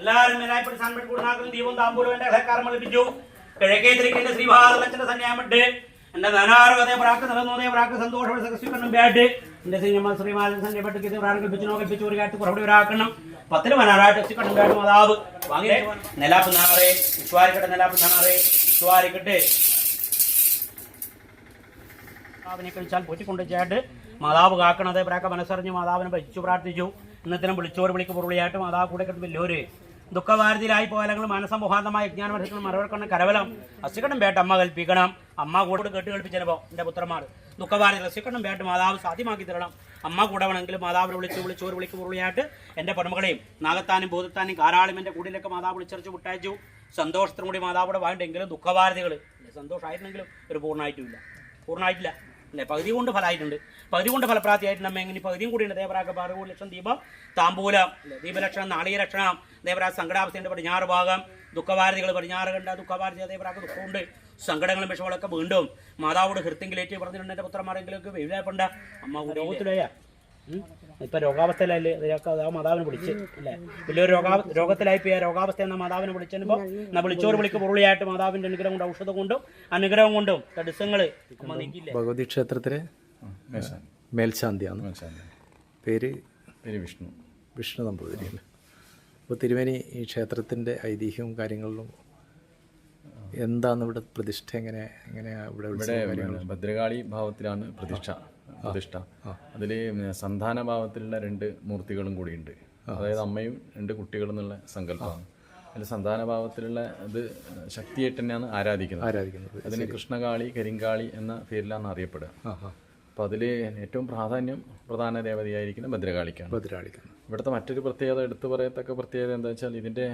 എല്ലാവരും നിലായ്പടി സാൻപെട്ട് കൂടുന്നാക്കും ദീപം താമ്പൂലും എന്റെ അഹക്കാരം ലഭിച്ചു. കിഴക്കേ തിരിക്കേണ്ട ശ്രീഭാഗലച്ചന്റെ സന്യാമിട്ട് എന്റെ ധനാർഗതയെ പ്രാക്ക് നിലനോതയെ പ്രാക്ക് സന്തോഷം സകസ്വീകരണം വേട്ട് എന്റെ ശ്രീമ ശ്രീമാലൻ സന്യപ്പെട്ട് കിതി പ്രാണം കൽപ്പിച്ചു നോക്കൽപ്പിച്ചു ഒരു കാറ്റ് കുറവിടെ ഒരാക്കണം പത്തിന് വനാറാട്ട് എത്തിക്കണം വേട്ട് മാതാവ്. വാങ്ങി നിലാപ്പ് നാറേ വിശ്വാരിക്കട്ടെ നിലാപ്പ് നാറേ വിശ്വാരിക്കട്ടെ. മാതാവിനെ കഴിച്ചാൽ പൊറ്റിക്കൊണ്ട് ചേട്ട് മാതാവ് കാക്കണതേ പ്രാക്ക മനസ്സറിഞ്ഞ് മാതാവിനെ ഭജിച്ചു പ്രാർത്ഥിച്ചു. ഇന്നത്തിനും വിളിച്ചോറ് വിളിക്ക് പൊറുളിയായിട്ടും അതാ കൂടെ കിട്ടും വലിയൊരു ദുഃഖഭാരതിയിലായി പോയാലങ്ങൾ മനസ്സംബോഹാന്തമായ ജ്ഞാനമനസ്സിൽ മറവെക്കണം കരവലം അസിക്കണം വേട്ട അമ്മ കൽപ്പിക്കണം. അമ്മ കൂടെ കേട്ട് കളിപ്പിച്ചപ്പോ എന്റെ പുത്രന്മാർ ദുഃഖഭാരതി അസിക്കണം വേട്ട മാതാവ് സാധ്യമാക്കി തരണം. അമ്മ കൂടെ വേണമെങ്കിൽ മാതാവിനെ വിളിച്ച് വിളിച്ചോർ വിളിക്ക് പൊറുളിയായിട്ട് എന്റെ പടമകളെയും നാഗത്താനും ഭൂതത്താനും കാരാളും എന്റെ കൂടിലൊക്കെ മാതാവ് വിളിച്ചറിച്ച് വിട്ടയച്ചു. സന്തോഷത്തിനും കൂടി മാതാവിടെ വേണ്ടെങ്കിലും ദുഃഖഭാരതികൾ സന്തോഷമായിരുന്നെങ്കിലും ഒരു പൂർണമായിട്ടുമില്ല പൂർണമായിട്ടില്ല അല്ലേ പകുതി കൊണ്ട് ഫലമായിട്ടുണ്ട്. പകുതി കൊണ്ട് ഫലപ്രാപ്തിയായിട്ടുണ്ട് നമ്മ എങ്ങനെ പകുതിയും കൂടിയുണ്ട് ദേവരാഗ പാറുകൂടി ലക്ഷം ദീപം താമ്പൂലം? ദീപലക്ഷണം നാളിക ലക്ഷണം. ദേവരാജ സങ്കടാവസ്ഥയുടെ പടിഞ്ഞാറ് ഭാഗം. ദുഃഖഭാരതികൾ പടിഞ്ഞാറ് കണ്ട ദുഃഖഭാരതി ദേവരാഗ ദുഃഖമുണ്ട്. സങ്കടങ്ങളും വിഷമങ്ങളൊക്കെ വീണ്ടും മാതാവോട് ഹൃത്തിങ്കിലേറ്റ് പറഞ്ഞിട്ടുണ്ട്. എന്റെ പുത്രന്മാരെങ്കിലൊക്കെ വെയിലാപ്പണ്ട അമ്മ രോഗത്തിലായ ഇപ്പൊ രോഗാവസ്ഥയിലല്ലേ ആ മാതാവിനെ വിളിച്ച് അല്ലേ വലിയൊരു രോഗാ രോഗത്തിലായി പോയ രോഗാവസ്ഥ എന്ന മാതാവിനെ വിളിച്ചപ്പോ എന്നാ വിളിച്ചോർ വിളിക്ക് പൊറുളിയായിട്ട് മാതാവിന്റെ അനുഗ്രഹം കൊണ്ട് ഔഷധം കൊണ്ടും അനുഗ്രഹം കൊണ്ടും തടസ്സങ്ങൾ ഭഗവതി ക്ഷേത്രത്തിലെ മേൽശാന്തിയാണ്. പേര്? പേര് വിഷ്ണു. വിഷ്ണു നമ്പൂതിരി അപ്പോൾ തിരുമേനി ഈ ക്ഷേത്രത്തിന്റെ ഐതിഹ്യവും കാര്യങ്ങളിലും എന്താണ് ഇവിടെ പ്രതിഷ്ഠ? എങ്ങനെ എങ്ങനെയാണ് ഇവിടെ ഇവിടെ ഭദ്രകാളി ഭാവത്തിലാണ് പ്രതിഷ്ഠ പ്രതിഷ്ഠ. അതിൽ സന്താന ഭാവത്തിലുള്ള രണ്ട് മൂർത്തികളും കൂടിയുണ്ട്. അതായത് അമ്മയും രണ്ട് കുട്ടികളും എന്നുള്ള സങ്കല്പമാണ്. അതിൽ സന്താന ഭാവത്തിലുള്ള ഇത് ശക്തിയായിട്ട് തന്നെയാണ് ആരാധിക്കുന്നത്. ആരാധിക്കുന്നത്. അതിന് കൃഷ്ണകാളി കരിങ്കാളി എന്ന പേരിലാണ് അറിയപ്പെടുക. അപ്പോൾ അതിൽ ഏറ്റവും പ്രാധാന്യം പ്രധാന ദേവതയായിരിക്കുന്ന ഭദ്രകാളിക്കാണ്. ഭദ്രകാളിക്കാണ്. ഇവിടുത്തെ മറ്റൊരു പ്രത്യേകത എടുത്തു പറയത്തക്ക പ്രത്യേകത എന്താ വെച്ചാൽ ഇതിന്റെ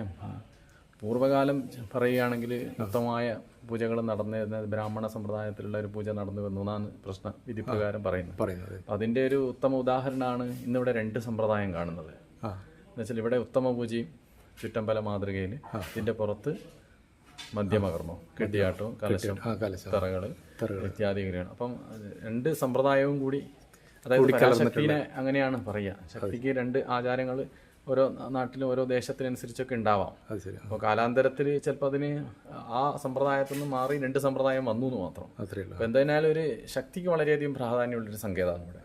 പൂർവകാലം പറയുകയാണെങ്കിൽ മൊത്തമായ പൂജകൾ നടന്നിരുന്ന ബ്രാഹ്മണ സമ്പ്രദായത്തിലുള്ള ഒരു പൂജ നടന്നു വന്നു എന്നാണ് പ്രശ്ന വിധിപ്രകാരം പറയുന്നത്. പറയുന്നത്. അതിന്റെ ഒരു ഉത്തമ ഉദാഹരണമാണ് ഇന്നിവിടെ രണ്ട് സമ്പ്രദായം കാണുന്നത്. എന്നുവെച്ചാൽ ഇവിടെ ഉത്തമ പൂജയും ചുറ്റമ്പല മാതൃകയിൽ ഇതിന്റെ പുറത്ത് മധ്യമകർമ്മം കെട്ടിയാട്ടവും കലശം തറകൾ ഇത്യാദികളാണ് അപ്പം രണ്ട് സമ്പ്രദായവും കൂടി അതായത് ശക്തിനെ അങ്ങനെയാണ് പറയുക. ശക്തിക്ക് രണ്ട് ആചാരങ്ങൾ ഓരോ നാട്ടിലും ഓരോ ദേശത്തിനനുസരിച്ചൊക്കെ ഉണ്ടാവാം. അപ്പോൾ കാലാന്തരത്തിൽ ചിലപ്പോൾ അതിന് ആ സമ്പ്രദായത്തിൽ നിന്ന് മാറി രണ്ട് സമ്പ്രദായം വന്നു എന്ന് മാത്രം. അപ്പോൾ എന്തായാലും ഒരു ശക്തിക്ക് വളരെയധികം പ്രാധാന്യമുള്ളൊരു സങ്കേതമാണ് ഇവിടെ.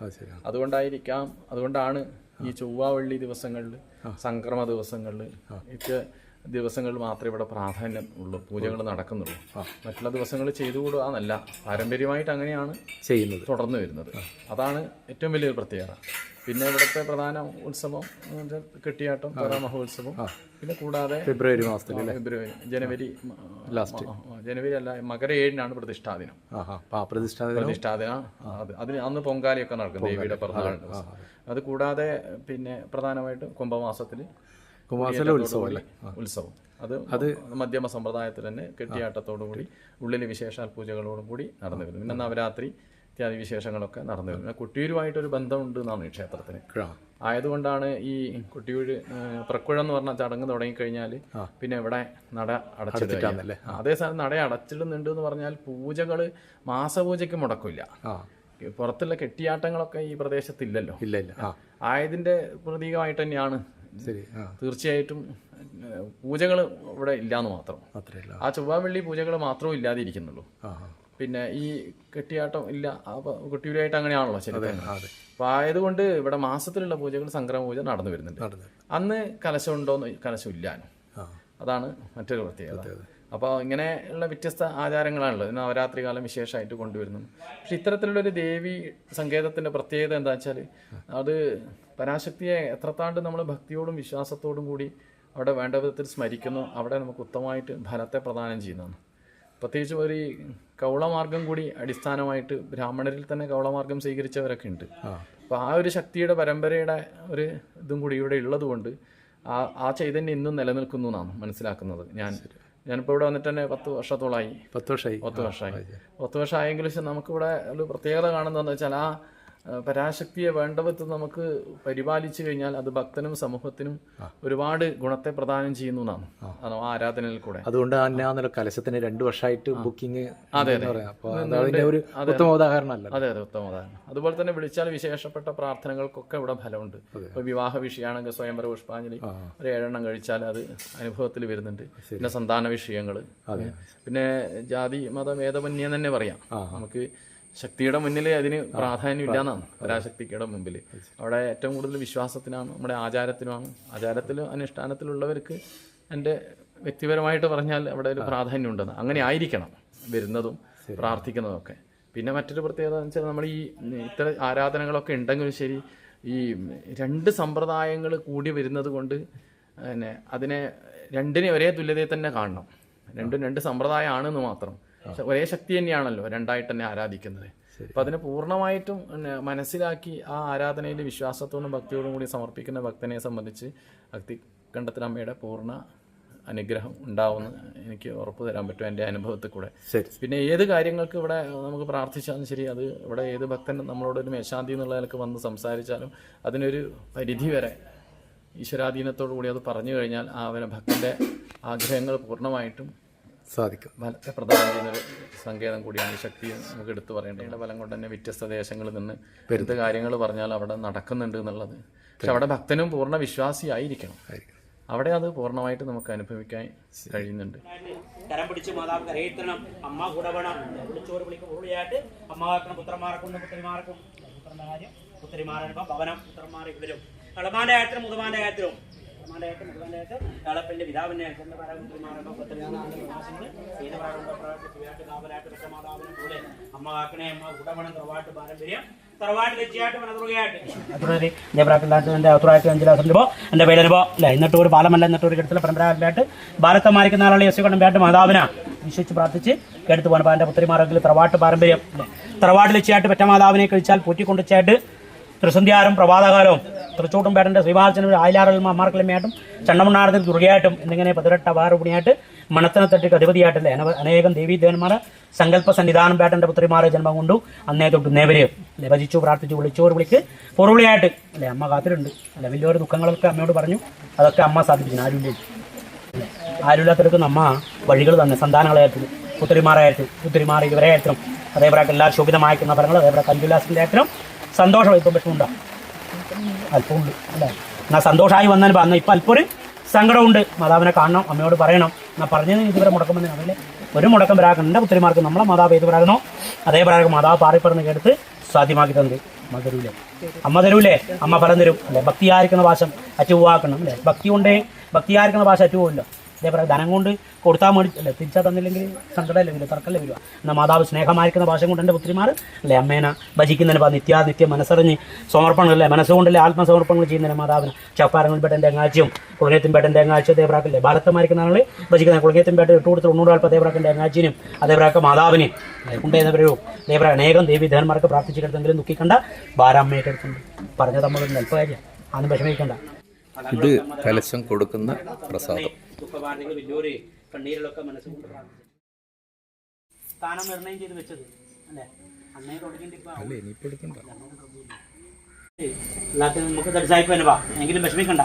അതുകൊണ്ടായിരിക്കാം അതുകൊണ്ടാണ് ഈ ചൊവ്വ വെള്ളി ദിവസങ്ങളിൽ സംക്രമ ദിവസങ്ങളിൽ ഇത് ദിവസങ്ങളിൽ മാത്രമേ ഇവിടെ പ്രാധാന്യം ഉള്ളൂ പൂജകൾ നടക്കുന്നുള്ളൂ. മറ്റുള്ള ദിവസങ്ങളിൽ ചെയ്തുകൂടുക എന്നല്ല പാരമ്പര്യമായിട്ട് അങ്ങനെയാണ് ചെയ്യുന്നത്. തുടർന്നു വരുന്നത്. അതാണ് ഏറ്റവും വലിയൊരു പ്രത്യേകത. പിന്നെ ഇവിടുത്തെ പ്രധാന ഉത്സവം കെട്ടിയാട്ടം മഹോത്സവം പിന്നെ കൂടാതെ ഫെബ്രുവരി മാസത്തിൽ ഫെബ്രുവരി ജനുവരി ലാസ്റ്റ് ജനുവരി അല്ല മകര ഏഴിനാണ് പ്രതിഷ്ഠാദിനം പ്രതിഷ്ഠാദിന അതിന് അന്ന് പൊങ്കാലയൊക്കെ നടക്കും ദേവിയുടെ പ്രധാന അത് കൂടാതെ പിന്നെ പ്രധാനമായിട്ടും കുംഭമാസത്തിൽ കുംഭമാസത്തിലെ ഉത്സവം അല്ലേ ഉത്സവം. അത് അത് മധ്യമ സമ്പ്രദായത്തിൽ തന്നെ കെട്ടിയാട്ടത്തോടു കൂടി ഉള്ളിൽ വിശേഷാൽ പൂജകളോടും കൂടി നടന്നു വരുന്നു പിന്നെ നവരാത്രി ഇത്യാദി വിശേഷങ്ങളൊക്കെ നടന്നു വരുന്നു കുട്ടിയൂരുമായിട്ടൊരു ബന്ധമുണ്ട് എന്നാണ് ഈ ക്ഷേത്രത്തിന്. ആയതുകൊണ്ടാണ് ഈ കുട്ടിയൂര് പ്രക്കുഴം എന്ന് പറഞ്ഞ ചടങ്ങ് തുടങ്ങിക്കഴിഞ്ഞാൽ പിന്നെ ഇവിടെ നട അടച്ചിട്ടില്ല അതേ സമയം നട അടച്ചിടുന്നുണ്ട് എന്ന് പറഞ്ഞാൽ പൂജകൾ മാസപൂജയ്ക്ക് മുടക്കില്ല. പുറത്തുള്ള കെട്ടിയാട്ടങ്ങളൊക്കെ ഈ പ്രദേശത്തില്ലല്ലോ. ഇല്ല ഇല്ല. ആയതിന്റെ പ്രതീകമായിട്ട് തന്നെയാണ് തീർച്ചയായിട്ടും പൂജകൾ ഇവിടെ ഇല്ലാന്ന് മാത്രം. ആ ചൊവ്വ വെള്ളി പൂജകൾ മാത്രം ഇല്ലാതെ ഇരിക്കുന്നുള്ളൂ. പിന്നെ ഈ കെട്ടിയാട്ടം ഇല്ല കുട്ടിയുരായിട്ട് അങ്ങനെയാണല്ലോ അതെ അപ്പൊ ആയതുകൊണ്ട് ഇവിടെ മാസത്തിലുള്ള പൂജകൾ സംക്രമ പൂജ നടന്നു വരുന്നുണ്ട്. അന്ന് കലശം ഉണ്ടോന്ന് കലശം ഇല്ലാനും. അതാണ് മറ്റൊരു പ്രത്യേകത. അപ്പോൾ ഇങ്ങനെയുള്ള വ്യത്യസ്ത ആചാരങ്ങളാണല്ലോ. നവരാത്രി കാലം വിശേഷമായിട്ട് കൊണ്ടുവരുന്നത് പക്ഷെ ഇത്തരത്തിലുള്ള ഒരു ദേവി സങ്കേതത്തിന്റെ പ്രത്യേകത എന്താ വെച്ചാൽ അത് പരാശക്തിയെ എത്രത്താണ്ട് നമ്മൾ ഭക്തിയോടും വിശ്വാസത്തോടും കൂടി അവിടെ വേണ്ട വിധത്തിൽ സ്മരിക്കുന്നു അവിടെ നമുക്ക് ഉത്തമമായിട്ട് ഫലത്തെ പ്രദാനം ചെയ്യുന്നതാണ്. പ്രത്യേകിച്ച് ഒരു ഈ കൗളമാർഗം കൂടി അടിസ്ഥാനമായിട്ട് ബ്രാഹ്മണരിൽ തന്നെ കൗളമാർഗം സ്വീകരിച്ചവരൊക്കെ ഉണ്ട്. അപ്പോൾ ആ ഒരു ശക്തിയുടെ പരമ്പരയുടെ ഒരു ഇതും കൂടി ഇവിടെ ഉള്ളതുകൊണ്ട് ആ ആ ചൈതന്യം ഇന്നും നിലനിൽക്കുന്നു എന്നാണ് മനസ്സിലാക്കുന്നത്. ഞാൻ ഞാനിപ്പോൾ ഇവിടെ വന്നിട്ട് തന്നെ പത്ത് വർഷത്തോളമായി പത്ത് വർഷമായി പത്ത് വർഷമായി പത്ത് വർഷമായെങ്കിലും പക്ഷെ നമുക്കിവിടെ ഒരു പ്രത്യേകത കാണുന്നതെന്ന് വെച്ചാൽ ആ ആ, പരാശക്തിയെ വേണ്ടവത്ത് നമുക്ക് പരിപാലിച്ചു കഴിഞ്ഞാൽ അത് ഭക്തനും സമൂഹത്തിനും ഒരുപാട് ഗുണത്തെ പ്രദാനം ചെയ്യുന്നു എന്നാണ്. ആ. ആരാധനയിൽ കൂടെ. അതുകൊണ്ട് തന്നെ ആ നില കലശത്തിന് രണ്ടു വർഷമായിട്ട് ബുക്കിംഗ് അതെ, അതെ. ഒരു ഉത്തമ ഉദാഹരണമല്ല അതെ അതെ ഉത്തമ ഉദാഹരണം. അതുപോലെ തന്നെ വിളിച്ചാൽ വിശേഷപ്പെട്ട പ്രാർത്ഥനകൾക്കൊക്കെ ഇവിടെ ഫലമുണ്ട്. ഇപ്പൊ വിവാഹ വിഷയമാണെങ്കിൽ സ്വയംവര പുഷ്പാഞ്ജലി ഒരു ഏഴെണ്ണം കഴിച്ചാൽ അത് അനുഭവത്തിൽ വരുന്നുണ്ട്. പിന്നെ സന്താന വിഷയങ്ങൾ പിന്നെ ജാതി മതം ഏതമന്യം തന്നെ പറയാം. നമുക്ക് ശക്തിയുടെ മുന്നിൽ അതിന് പ്രാധാന്യം ഇല്ലാന്നാണ് പരാശക്തിയുടെ മുമ്പിൽ. അവിടെ ഏറ്റവും കൂടുതൽ വിശ്വാസത്തിനാണ് നമ്മുടെ ആചാരത്തിനുമാണ് ആചാരത്തിലും അനുഷ്ഠാനത്തിലുള്ളവർക്ക് എന്റെ വ്യക്തിപരമായിട്ട് പറഞ്ഞാൽ അവിടെ ഒരു പ്രാധാന്യം ഉണ്ടെന്ന് അങ്ങനെ ആയിരിക്കണം വരുന്നതും പ്രാർത്ഥിക്കുന്നതും ഒക്കെ പിന്നെ മറ്റൊരു പ്രത്യേകത എന്ന് വെച്ചാൽ നമ്മൾ ഈ ഇത്ര ആരാധനകളൊക്കെ ഉണ്ടെങ്കിലും ശരി ഈ രണ്ട് സമ്പ്രദായങ്ങൾ കൂടി വരുന്നത് കൊണ്ട് പിന്നെ അതിനെ രണ്ടിനെ ഒരേ തുല്യതയിൽ തന്നെ കാണണം. രണ്ടും രണ്ട് സമ്പ്രദായമാണെന്ന് മാത്രം. ഒരേ ശക്തി തന്നെയാണല്ലോ രണ്ടായിട്ട് തന്നെ ആരാധിക്കുന്നത്. അപ്പൊ അതിനെ പൂർണമായിട്ടും മനസ്സിലാക്കി ആ ആരാധനയിൽ വിശ്വാസത്തോടും ഭക്തിയോടും കൂടി സമർപ്പിക്കുന്ന ഭക്തനെ സംബന്ധിച്ച് ഭക്തി കണ്ടെത്തലമ്മയുടെ പൂർണ അനുഗ്രഹം ഉണ്ടാവുമെന്ന് എനിക്ക് ഉറപ്പ് തരാൻ പറ്റും എന്റെ അനുഭവത്തിൽ കൂടെ. പിന്നെ ഏത് കാര്യങ്ങൾക്ക് ഇവിടെ നമുക്ക് പ്രാർത്ഥിച്ചാലും ശരി അത് ഇവിടെ ഏത് ഭക്തൻ നമ്മളോട് ഒരു മേശാന്തി എന്നുള്ള നിലയ്ക്ക് വന്ന് സംസാരിച്ചാലും അതിനൊരു പരിധി വരെ ഈശ്വരാധീനത്തോടു കൂടി അത് പറഞ്ഞു കഴിഞ്ഞാൽ ആ അവനെ ഭക്തന്റെ ആഗ്രഹങ്ങൾ പൂർണമായിട്ടും സാധിക്കും. ഫലത്തെ പ്രദാനം ചെയ്യുന്നൊരു സങ്കേതം കൂടിയാണ് ഈ ശക്തി നമുക്ക് എടുത്തു പറയേണ്ടത്. ഫലം കൊണ്ട് തന്നെ വ്യത്യസ്ത ദേശങ്ങളിൽ നിന്ന് എന്ത് കാര്യങ്ങൾ പറഞ്ഞാൽ അവിടെ നടക്കുന്നുണ്ട് എന്നുള്ളത്. പക്ഷെ അവിടെ ഭക്തനും പൂർണ വിശ്വാസിയായിരിക്കണം. അവിടെ അത് പൂർണമായിട്ട് നമുക്ക് അനുഭവിക്കാൻ കഴിയുന്നുണ്ട്. കരം പിടിച്ച് മാതാവ് കരയിത്തണം അമ്മ വിളിക്കും പുത്രന്മാരെ കൊണ്ട് പുത്രിമാർക്കും. പുത്രിമാരനുഭവം ഭവനം പുത്രന്മാരെ ഇവരും. കളമാന്റെ കാര്യത്തിലും മുതമാന്റെ കാര്യത്തിലും ഇളമാന്റെ കാര്യത്തിൽ മുതമാന്റെ കാര്യത്തിൽ ഇളപ്പന്റെ പിതാവിന്റെ കാര്യത്തിൽ പറയാം പുത്രിമാരൊക്കെ പുത്രിമാരുടെ ഏത് പ്രായം കാവലായിട്ട് വിഷമാതാവിനെ പോലെ അമ്മ കാക്കണേ തറവാട്ട് പാരമ്പര്യം എന്റെ പേരനുഭവം അല്ല എന്നിട്ട് ഒരു പാലമല്ല എന്നിട്ട് ഒരു കിടത്തിലെ പരമ്പരാഗതമായിട്ട് ഭാരത്തെ മാറിക്കുന്ന ആളുകളെ യശു കൊണ്ടും വേണ്ട മാതാവിനാ. വിശ്വസിച്ച് പ്രാർത്ഥിച്ച് കെടുത്തു പോകണം പാന്റെ പുത്രിമാരെങ്കിൽ തറവാട്ട് പാരമ്പര്യം. തറവാട്ടിൽ പെറ്റ മാതാവിനെ കഴിച്ചാൽ പൂറ്റിക്കൊണ്ടിച്ചായിട്ട് ത്രിസന്ധ്യാരം പ്രഭാതകാലവും തൃച്ചോട്ടും പേട്ടന്റെ ശ്രീഭാചനും ആയിലാറലും അമ്മാർക്കലമ്മയായിട്ടും ചണ്ടമുണ്ണാരത്തിൽ ദുർഗയായിട്ടും എന്നിങ്ങനെ പതിനെട്ട് അപാരപുണിയായിട്ട് മണത്തനത്തട്ടിക്ക് അധിപതിയായിട്ടുള്ള അനേകം ദേവീദേവന്മാർ സങ്കല്പ സന്നിധാനം പേട്ടന്റെ പുത്രിമാരെ ജന്മം കൊണ്ടു അന്നേ തൊട്ട് നേവരെയും അല്ലെ? ഭജിച്ചു പ്രാർത്ഥിച്ചു വിളിച്ചു ഒരു വിളിക്ക് പൊറുവിളിയായിട്ട്. അല്ലെ? അമ്മ കാത്തിട്ടുണ്ട് അല്ലെ? വലിയൊരു ദുഃഖങ്ങളൊക്കെ അമ്മയോട് പറഞ്ഞു. അതൊക്കെ അമ്മ സാധിപ്പിക്കുന്നു ആരുമില്ല ആരുമില്ലാത്തവർക്ക് അമ്മ വഴികൾ തന്നെ സന്താനങ്ങളായിട്ടും പുത്രിമാരായിട്ടും പുത്രിമാർ ഇവരെ ആയിട്ടും അതേപോലെ എല്ലാ ശോഭിതമായിരിക്കുന്ന ഫലങ്ങൾ അതേപോലെ കഞ്ചുല്ലാസിന്റെ ആയിട്ടും സന്തോഷം ഇപ്പം വിഷമുണ്ടാ അല്പമുണ്ട് അല്ലേ? എന്നാൽ സന്തോഷമായി വന്നാൽ അന്ന് ഇപ്പം അല്പം ഒരു സങ്കടമുണ്ട്. മാതാവിനെ കാണണം അമ്മയോട് പറയണം. എന്നാൽ പറഞ്ഞത് ഇതുവരെ മുടക്കം വന്നു അതല്ലേ ഒരു മുടക്കം എന്റെ പുത്രിമാർക്ക് നമ്മളെ മാതാവ് ഏത് പറയണോ അതേ പറയാം മാതാവ് പാറിപ്പറന്ന് കേട്ട് സാധ്യമാക്കി തന്നത്. അമ്മ തരൂലേ. അമ്മ തരൂലേ. അമ്മ ഫലം തരും അല്ലേ? ഭക്തിയായിരിക്കുന്ന ഭാഷ അറ്റുവാക്കണം അല്ലേ? ഭക്തി കൊണ്ടേ ഭക്തിയായിരിക്കുന്ന ഭാഷ അറ്റുപോകില്ല അതേപോലെ ധനം കൊണ്ട് കൊടുത്താൽ മതി. അല്ലേ? തിരിച്ചാൽ തന്നില്ലെങ്കിൽ സങ്കടമല്ലേ വരിക തർക്കമല്ലേ വരിക. എന്നാൽ മാതാവ് സ്നേഹമായിരിക്കുന്ന ഭാഷ കൊണ്ട് എന്റെ പുത്രിമാർ അല്ലേ? അമ്മേന ഭജിക്കുന്നതിന് നിത്യാനിത്യം മനസ്സറിഞ്ഞ് സമർപ്പണങ്ങളല്ലേ മനസ്സുകൊണ്ടല്ലേ ആത്മസമർപ്പണങ്ങൾ ചെയ്യുന്നതിന് മാതാവിന്. ചപ്പാരങ്ങളിൽ പേട്ടന്റെ അങ്ങാഴ്ചയും കുളങ്ങേത്തും പേട്ടന്റെ അങ്ങാഴ്ച അതേപ്രാക്കല്ലേ ബാലത്തമായിരിക്കുന്ന ആളെ ഭജിക്കുന്ന കുളങ്ങേത്തും പേട്ട ഇട്ട് കൊടുത്ത് തൊണ്ണൂറ് നാൽപ്പത് അതേപ്രാക്കന്റെ അങ്ങാഴ്ചയും അതേപ്രാക്ക മാതാവിനെ. പറയൂ അതേപോലെ അനേകം ദേവി ദേവന്മാർക്ക് പ്രാർത്ഥിച്ചെടുത്തെങ്കിലും ദുഃഖിക്കണ്ട. ഭാരാമ്മയായിട്ട് പറഞ്ഞത് പറഞ്ഞ തമ്മിൽ അല്പകാര്യം. അന്ന് വിഷമിക്കണ്ട. ഇത് കലശം കൊടുക്കുന്ന പ്രസാദം. ദുഃഖവാർത്തകൾ വലിയൊരു കണ്ണീരിലൊക്കെ മനസ്സുകൊണ്ട് പ്രാർത്ഥിച്ചു. സ്ഥാനം നിർണയം ചെയ്ത് വെച്ചത് അല്ലേ? അന്നേ തുടങ്ങിയിട്ട് നമുക്ക് എങ്കിലും വിഷമിക്കണ്ട.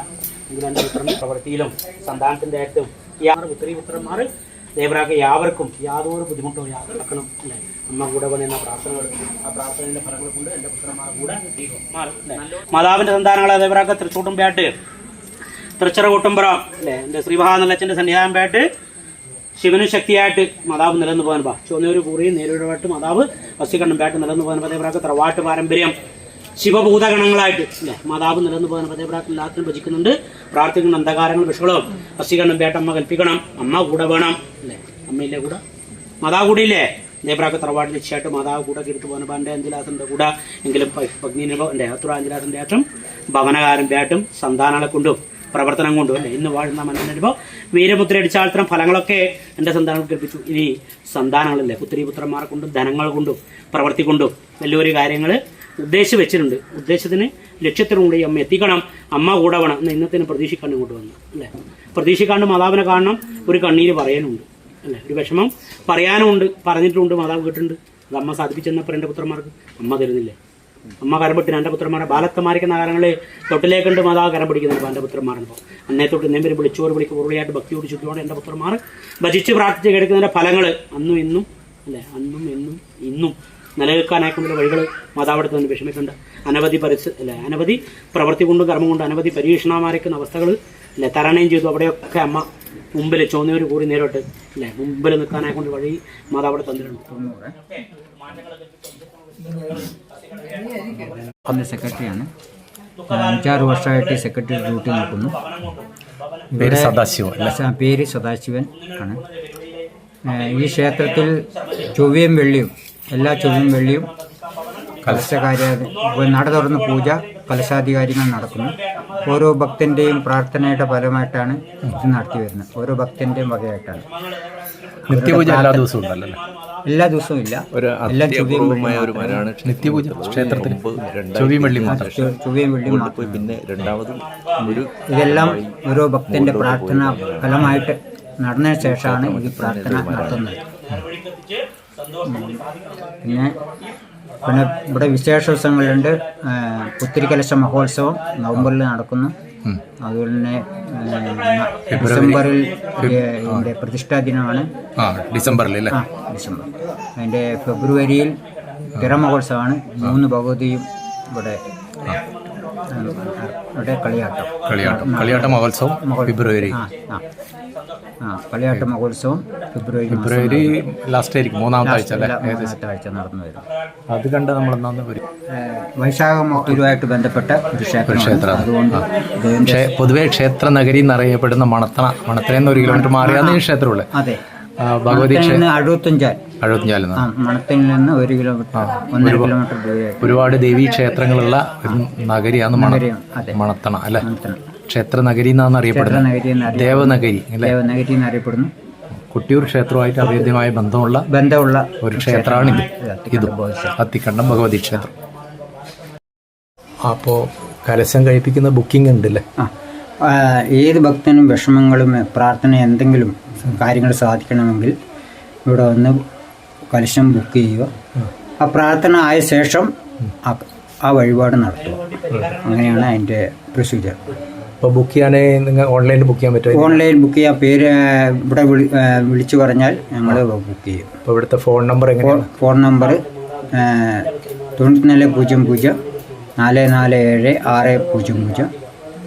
എങ്കിലും എന്റെ പുത്രന്റെ പ്രവൃത്തിയിലും സന്താനത്തിന്റെ ആയിട്ടും ഈ ആറ് പുത്രി പുത്രന്മാർ ദേവരാക്ക് യാവർക്കും യാതൊരു ബുദ്ധിമുട്ടോ യാതൊരുക്കണം അല്ലേ? അമ്മ കൂടെ പോലെ എന്ന പ്രാർത്ഥനകൾ ആ പ്രാർത്ഥനയുടെ ഫലങ്ങൾ കൊണ്ട് എന്റെ പുത്രന്മാർ കൂടെ മാറും? മാതാവിന്റെ സന്താനങ്ങളെ ദേവരാക്ക തൃച്ചൂട്ടും പേട്ട് തൃച്ചിറ കൂട്ടുംപുറം അല്ലേ? എന്റെ ശ്രീമഹാനല്ലച്ചന്റെ സന്നിധാനം പേട്ട് ശിവനും ശക്തിയായിട്ട് മാതാവ് നിലനിന്ന് പോകാൻ പാ. ചുവന്നൊരു കുറിയും നേരിടവായിട്ട് മാതാവ് വസ്തുക്കണ്ണും പേട്ട് നിലനിന്ന് പോകാൻ പതേപ്രാക്ക് തറവാട്ട് പാരമ്പര്യം ശിവഭൂതഗണങ്ങളായിട്ട് അല്ലേ? മാതാവ് നിലനിന്ന് പോകാൻ പതേപ്രാക്ക് എല്ലാത്തിനും ഭജിക്കുന്നുണ്ട്. പ്രാർത്ഥിക്കുന്ന അന്ധകാരങ്ങൾ വിഷകളും വസ്തുക്കണ്ണും പേട്ട് അമ്മ കൽപ്പിക്കണം. അമ്മ കൂടെ വേണം അല്ലേ? അമ്മയില്ലേ കൂടെ? മാതാവ് കൂടിയില്ലേ ദേവറാക്ക് തറവാട്ടിൽ വെച്ചായിട്ട് മാതാവ് കൂടെ പോകുന്ന പാന്റെ അഞ്ചിലാസിന്റെ കൂടെ എങ്കിലും എന്റെ അത്ര അഞ്ചിലാസിന്റെ ആറ്റും ഭവനകാരന്റെ ആട്ടും സന്താനങ്ങളെ കൊണ്ടും പ്രവർത്തനം കൊണ്ടും അല്ലേ ഇന്ന് വാഴുന്ന മനുഷ്യനുമ്പോൾ വീരപുത്രി അടിച്ചാൽത്തരം ഫലങ്ങളൊക്കെ എന്റെ സന്താനങ്ങൾ കേൾപ്പിച്ചു ഇനി സന്താനങ്ങളല്ലേ? പുത്രി പുത്രന്മാർ കൊണ്ടും ധനങ്ങൾ കൊണ്ടും പ്രവർത്തി കൊണ്ടും വലിയൊരു കാര്യങ്ങൾ ഉദ്ദേശിച്ച് വെച്ചിട്ടുണ്ട്. ഉദ്ദേശത്തിന് ലക്ഷ്യത്തിനുകൂടി അമ്മ എത്തിക്കണം. അമ്മ കൂടവണം വേണം. എന്ന് ഇന്നത്തിന് പ്രതീക്ഷിക്കാണ്ട് ഇങ്ങോട്ട് അല്ലേ? പ്രതീക്ഷിക്കാണ്ട് മാതാവിനെ കാണണം. ഒരു കണ്ണീര് പറയാനുണ്ട്. അല്ലേ? ഒരു വിഷമം പറയാനുമുണ്ട് പറഞ്ഞിട്ടുണ്ട്. മാതാവ് കേട്ടിട്ടുണ്ട്. അത് അമ്മ സാധിപ്പിച്ചെന്നപ്പോൾ എന്റെ പുത്രന്മാർക്ക് അമ്മ തരുന്നില്ലേ? അമ്മ കരം പിടിക്കുന്ന എന്റെ പുത്രന്മാരെ ബാലത്തമാരിക്കുന്ന കാലങ്ങളിൽ തൊട്ടിലേക്കുണ്ട് മാതാവ് കരം എന്റെ പുത്രന്മാരുണ്ടോ അന്നേ തൊട്ട് ഇന്നേവരെ വിളിച്ചോർ വിളിക്ക് ഉരുളിയായിട്ട് ഭക്തിയോട് ചുറ്റിയോടെ എന്റെ പുത്രന്മാർ ഭജിച്ച് പ്രാർത്ഥിച്ച് കിടക്കുന്നതിന്റെ ഫലങ്ങൾ അന്നും ഇന്നും അല്ലേ? അന്നും എന്നും ഇന്നും നിലനിൽക്കാനായിട്ടുള്ള വഴികൾ മാതാവടുത്ത് നിന്ന് വിഷമിക്കുന്നുണ്ട് അനവധി പരിസ്ഥിതി അല്ലെ? അനവധി പ്രവൃത്തി കൊണ്ടും കർമ്മം കൊണ്ടും അനവധി പരീക്ഷണമായിരിക്കുന്ന അവസ്ഥകൾ അല്ലെ? തരണയും ചെയ്തു. അവിടെയൊക്കെ അമ്മ മുമ്പിൽ ചോന്നിയവർ കൂടി നേരിട്ട് അല്ലെ? മുമ്പിൽ നിൽക്കാനായിക്കൊണ്ട് വഴി മാതാവിടെ തന്നിട്ടുണ്ട്. എന്റെ സെക്രട്ടറിയാണ്. അഞ്ചാറ് വർഷമായിട്ട് സെക്രട്ടറി ഡ്യൂട്ടി നോക്കുന്നു പേര് സദാശിവൻ പേര് സദാശിവൻ ആണ്. ഈ ക്ഷേത്രത്തിൽ ചൊവ്വയും വെള്ളിയും എല്ലാ ചൊവ്വയും വെള്ളിയും കലശകാര്യ നട തുറന്ന് പൂജ കലശാധികാരികൾ നടക്കുന്നു. ഓരോ ഭക്തന്റെയും പ്രാർത്ഥനയുടെ ഫലമായിട്ടാണ് ഇത് നടത്തി വരുന്നത്. ഓരോ ഭക്തന്റെയും വകയായിട്ടാണ്. നിത്യപൂജ എല്ലാ ദിവസവും ഉണ്ടല്ലോ എല്ലാ ദിവസവും ഇല്ല. ഒരു എല്ലാം ചൊവ്വയും വെള്ളിയും ഒരു മരമാണ് നിത്യപൂജ ക്ഷേത്രത്തിൽ ചൊവ്വയും വെള്ളി ചൊവ്വയും വെള്ളിയും പോയി പിന്നെ രണ്ടാമതും ഒരു ഇതെല്ലാം ഓരോ ഭക്തന്റെ പ്രാർത്ഥന ഫലമായിട്ട് നടന്ന ശേഷമാണ് ഈ പ്രാർത്ഥന നടത്തുന്നത്. പിന്നെ പിന്നെ ഇവിടെ വിശേഷ ദിവസങ്ങളുണ്ട് ആ, പുത്തിരി കലശ മഹോത്സവം നവംബറിൽ നടക്കുന്നു. അതുപോലെ തന്നെ ഡിസംബറിൽ പ്രതിഷ്ഠാ ദിനമാണ്. ഡിസംബറിൽ ഡിസംബർ. അതിന്റെ ഫെബ്രുവരിയിൽ തിറമഹോത്സവമാണ് മൂന്ന് ഭഗവതിയും ഇവിടെ ഇവിടെ കളിയാട്ടം. കളിയാട്ടം. കളിയാട്ട മഹോത്സവം ഫെബ്രുവരി. ആ. കളിയാട്ട മഹോത്സവം ഫെബ്രുവരി ഫെബ്രുവരി ലാസ്റ്റ് ആയിരിക്കും മൂന്നാമത്തെ ആഴ്ച മൂന്നാമത്തെ ആഴ്ച നടന്നു വരും. അത് കണ്ട് നമ്മൾ വൈശാഖ മഹത്തിലുമായിട്ട് ബന്ധപ്പെട്ട ഒരു ക്ഷേത്രം. അതുകൊണ്ട് പൊതുവെ ക്ഷേത്ര നഗരി എന്നറിയപ്പെടുന്ന മണത്തണ മണത്തണ എന്ന് ഒരു കിലോമീറ്റർ മാറിയാണ് ഈ ക്ഷേത്രമുള്ളത് അതെ. ഭഗവതി അഴുപത്തഞ്ചാൽ മണത്തിൽ നിന്ന് ഒരു കിലോമീറ്റർ ഒന്നര കിലോമീറ്റർ ദൂരെയായിട്ട്. ഒരുപാട് ദേവീ ക്ഷേത്രങ്ങളുള്ള ഒരു നഗരിയാണ് മണത്തണ അല്ലെ. ക്ഷേത്ര നഗരി എന്നാണ് അറിയപ്പെടുന്നത് ദേവനഗരി ദേവനഗരി എന്നറിയപ്പെടുന്നു കുട്ടിയൂർ ക്ഷേത്രവുമായിട്ട് അഭേദ്യമായ ബന്ധമുള്ള ബന്ധമുള്ള ഒരു ക്ഷേത്രമാണ് ഇത് ഇത് അത്തിക്കണ്ടം ഭഗവതി ക്ഷേത്രം. അപ്പോൾ കലശം കഴിപ്പിക്കുന്ന ബുക്കിംഗ് ഉണ്ടല്ലേ? ഏത് ഭക്തനും വിഷമങ്ങളും പ്രാർത്ഥന എന്തെങ്കിലും കാര്യങ്ങൾ സാധിക്കണമെങ്കിൽ ഇവിടെ വന്ന് കലശം ബുക്ക് ചെയ്യുക. ആ പ്രാർത്ഥന ആയ ശേഷം ആ- ആ വഴിപാട് നടത്തുക. അങ്ങനെയാണ് അതിന്റെ പ്രൊസീജിയർ അപ്പോൾ ബുക്ക് ചെയ്യാനായി നിങ്ങൾ ഓൺലൈനിൽ ബുക്ക് ചെയ്യാൻ പറ്റുമോ? ഓൺലൈൻ ബുക്ക് ചെയ്യാൻ പേര് ഇവിടെ വിളിച്ചു പറഞ്ഞാൽ ഞങ്ങൾ ബുക്ക് ചെയ്യും. അപ്പോൾ ഇവിടുത്തെ ഫോൺ നമ്പർ എങ്ങനെയാണ്? ഫോൺ നമ്പർ തൊണ്ണൂറ്റിനാല് പൂജ്യം പൂജ്യം നാല് നാല് ഏഴ് ആറ് പൂജ്യം പൂജ്യം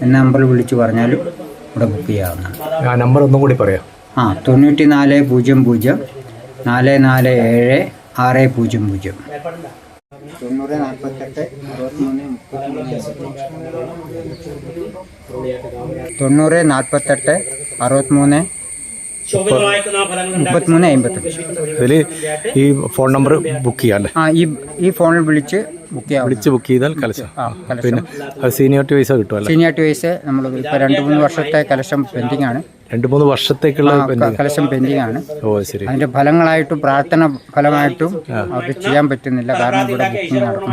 എന്ന നമ്പറിൽ വിളിച്ചു പറഞ്ഞാലും ഇവിടെ ബുക്ക് ചെയ്യാവുന്നതാണ്. ആ നമ്പർ ഒന്നും കൂടി പറയാം. ആ തൊണ്ണൂറ്റി നാല് പൂജ്യം പൂജ്യം നാല് നാല് ഏഴ് ആറ് പൂജ്യം പൂജ്യം. തൊണ്ണൂറ് നാൽപ്പത്തെട്ട് അറുപത്തിമൂന്ന് തൊണ്ണൂറ് നാൽപ്പത്തെട്ട് അറുപത്തിമൂന്ന് മുപ്പത്തിമൂന്ന് അമ്പത്തഞ്ച് ഇതിൽ ഈ ഫോൺ നമ്പർ ബുക്ക് ചെയ്യാം അല്ലേ? ആ ഈ ഈ ഫോണിൽ വിളിച്ച് ബുക്ക് ചെയ്യാം. വിളിച്ച് ബുക്ക് ചെയ്താൽ കലശം. പിന്നെ സീനിയോറിറ്റി വൈസ് കിട്ടുമല്ലോ സീനിയോറിറ്റി വൈസ് നമ്മൾ ഇപ്പോൾ രണ്ട് മൂന്ന് വർഷത്തെ കലശം പെൻഡിങ് ആണ്. രണ്ട് മൂന്ന് വർഷത്തേക്കുള്ള കലശം പെൻഡിങ് ആണ്. ഓ ശരി. അതിന്റെ ഫലങ്ങളായിട്ടും പ്രാർത്ഥന ഫലമായിട്ടും അവർക്ക് ചെയ്യാൻ പറ്റുന്നില്ല. കാരണം ഇവിടെ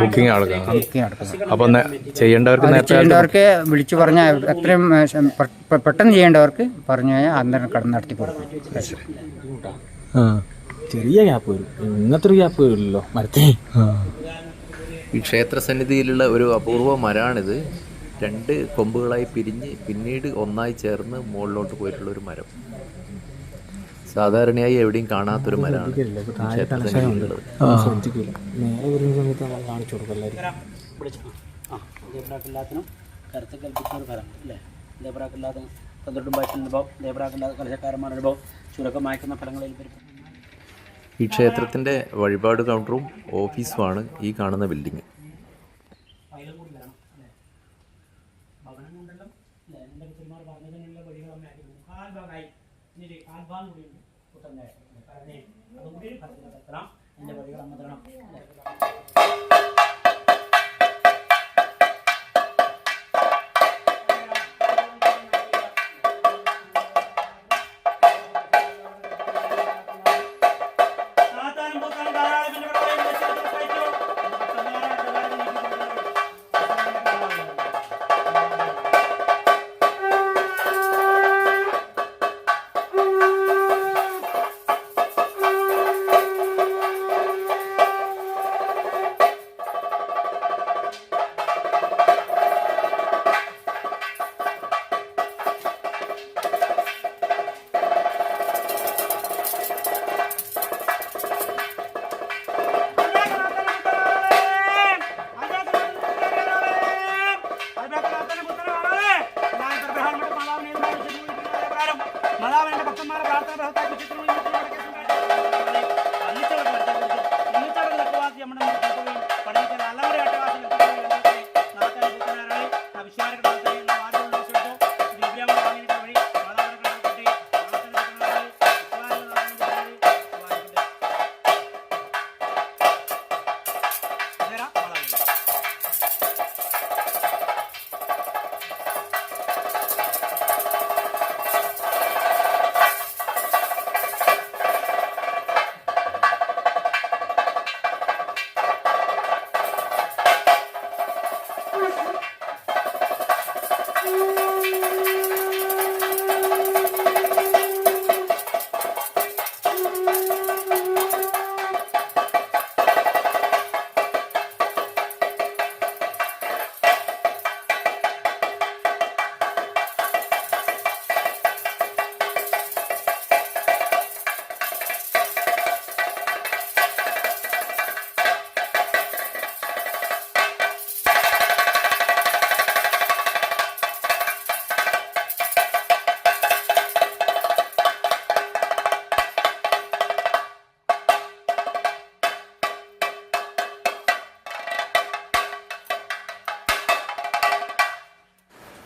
ബുക്കിംഗ് നടക്കും ബുക്കിംഗ് ഒന്ന് ചെയ്യേണ്ടവർക്ക് നേരത്തെ ചെയ്യേണ്ടവർക്ക് വിളിച്ചു പറഞ്ഞാൽ എത്രയും പെട്ടെന്ന് ചെയ്യേണ്ടവർക്ക് പറഞ്ഞു കഴിഞ്ഞാൽ അന്നേരം കടന്ന് നടത്തി കൊടുക്കും. ചെറിയ ഗ്യാപ്പ് വരും. ഇങ്ങനത്തെ ഒരു ഗ്യാപ്പ് വരില്ലല്ലോ മരത്തെ. ഈ ക്ഷേത്ര സന്നിധിയിലുള്ള ഒരു അപൂർവ മരമാണിത് രണ്ട് കൊമ്പുകളായി പിരിഞ്ഞ് പിന്നീട് ഒന്നായി ചേർന്ന് മുകളിലോട്ട് പോയിട്ടുള്ള ഒരു മരം. സാധാരണയായി എവിടെയും കാണാത്തൊരു മരമാണ് ചുരുക്കം ഫലങ്ങളിൽ ഈ ക്ഷേത്രത്തിന്റെ വഴിപാട് കൗണ്ടറും ഓഫീസുമാണ് ഈ കാണുന്ന ബിൽഡിംഗ് സാത്താനും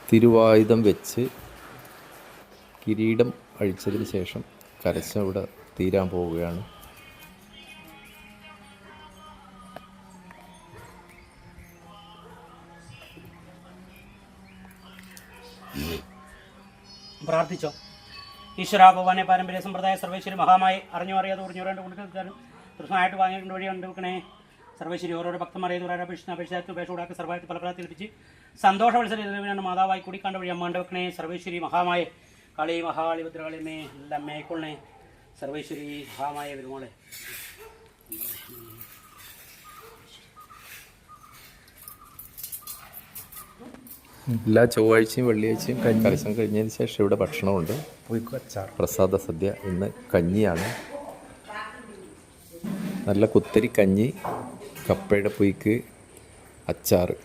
തിരുവായുധം വെച്ച് കിരീടം അഴിച്ചതിന് ശേഷം കരശ ഇവിടെ തീരാൻ പോവുകയാണ്. പ്രാർത്ഥിച്ചോ. ഈശ്വര ഭഗവാനെ പാരമ്പര്യ സമ്പ്രദായ സർവേശ്വരി മഹാമായി അറിഞ്ഞു അറിയാതെ ഉറിഞ്ഞു രണ്ട് കൊടുക്കാനും തൃഷ്ണമായിട്ട് വാങ്ങിയിട്ടുണ്ട് വഴി കണ്ടുവെക്കണേ സർവേശ്വരി ഓരോരോ ഭക്തന്മാരെ ദുരാരാപേക്ഷ അപേക്ഷ ഉപേക്ഷ കൂടാക്കി സർവായിട്ട് പല ലഭിച്ച് സന്തോഷ മത്സരം മാതാവായി കണ്ട വഴി അമ്മ വെക്കണേ സർവേശ്വരി മഹാമായ. കളി മഹാളി ഭദ്രകാളിയമ്മേ എല്ലാം മേക്കൊള്ളണേ സർവേശ്വരി മഹാമായ വരുമോളെ എല്ലാ ചൊവ്വാഴ്ചയും വെള്ളിയാഴ്ചയും കലശം കഴിഞ്ഞതിന് ശേഷം ഇവിടെ ഭക്ഷണമുണ്ട്. പ്രസാദ സദ്യ ഇന്ന് കഞ്ഞിയാണ്. നല്ല കുത്തരി കഞ്ഞി കപ്പയുടെ പുയ്ക്ക് അച്ചാറ്.